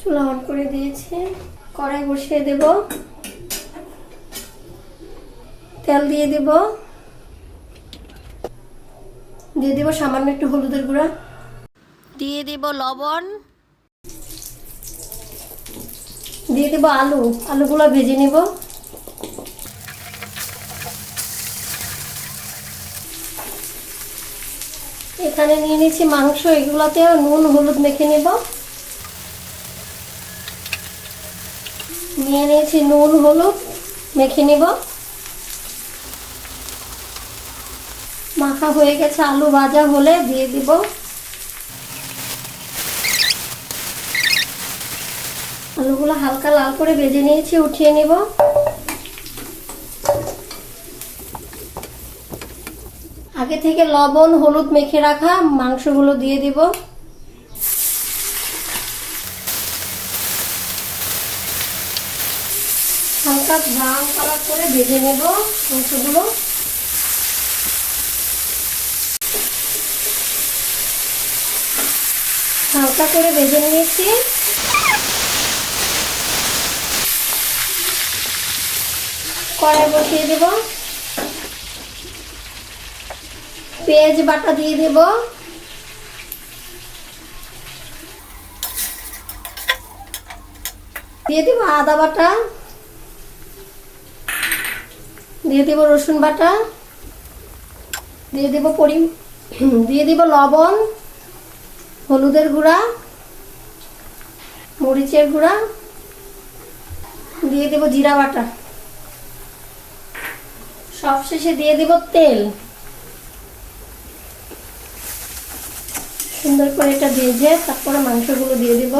চুলা অন করে দিয়েছি। কড়াই বসিয়ে দেব। তেল দিয়ে দেব। দিয়ে দেব সামান্য একটু হলুদের গুঁড়া। দিয়ে দেব লবণ। দিয়ে দেব আলু। আলুগুলো ভেজে নেব। এখানে নিয়ে নিচ্ছি মাংস। এগুলোতেও নুন হলুদ মেখে নেব। নিয়ে নিয়েছি, নুন, হলুদ, মেখে নেব। মাখা হয়ে গেছে, আলু ভাজা হলে দিয়ে দিব। আলুগুলো হালকা লাল করে ভেজে নিয়েছি, উঠিয়ে নেব। আগে থেকে লবণ, হলুদ মেখে রাখা মাংসগুলো দিয়ে দিব। হালকা ব্রাউন কালার করে ভেজে নেব মাংসগুলো। হালকা করে ভেজে নিয়েছি। কড়াই বসিয়ে দেব। পেঁয়াজ বাটা দিয়ে দেব। দিয়ে দেব আদা বাটা। দিয়ে দেব রসুন বাটা, দিয়ে দেব পরি দিয়ে দেব লবণ, হলুদের গুঁড়া, মরিচের গুঁড়া, দিয়ে দেব জিরা বাটা। সবশেষে দিয়ে দেব তেল। সুন্দর করে এটা ভেজে তারপরে মাংসগুলো দিয়ে দেব।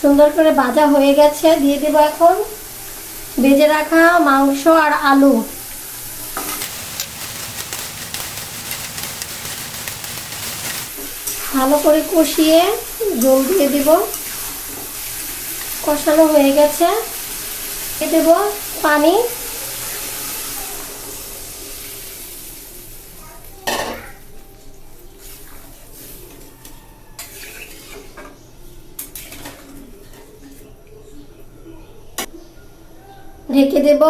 সুন্দর করে ভাজা হয়ে গেছে, দিয়ে দেব এখন ভেজে রাখা মাংস আর আলু। ভালো করে কষিয়ে জল দিয়ে দেব। কষানো হয়ে গেছে। দিয়ে দেবো পানি। ঢেকে দেব।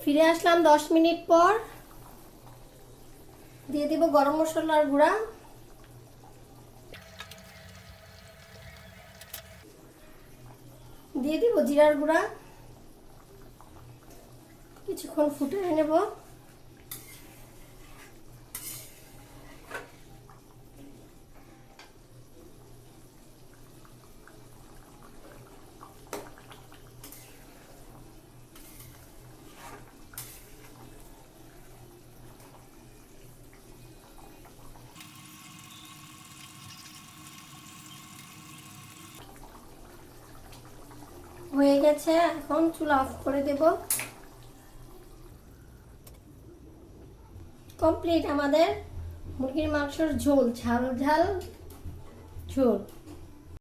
ফিরে আসলাম দশ মিনিট পর। দিয়ে দেব গরম মশলার গুঁড়া। দিয়ে দিব জিরার গুঁড়া। কিছুক্ষণ ফুটে নেব। হয়ে গেছে, এখন চুল অফ করে দেব। কমপ্লিট আমাদের মুরগির মাংসর ঝোল, ঝাল ঝাল, ঝোল।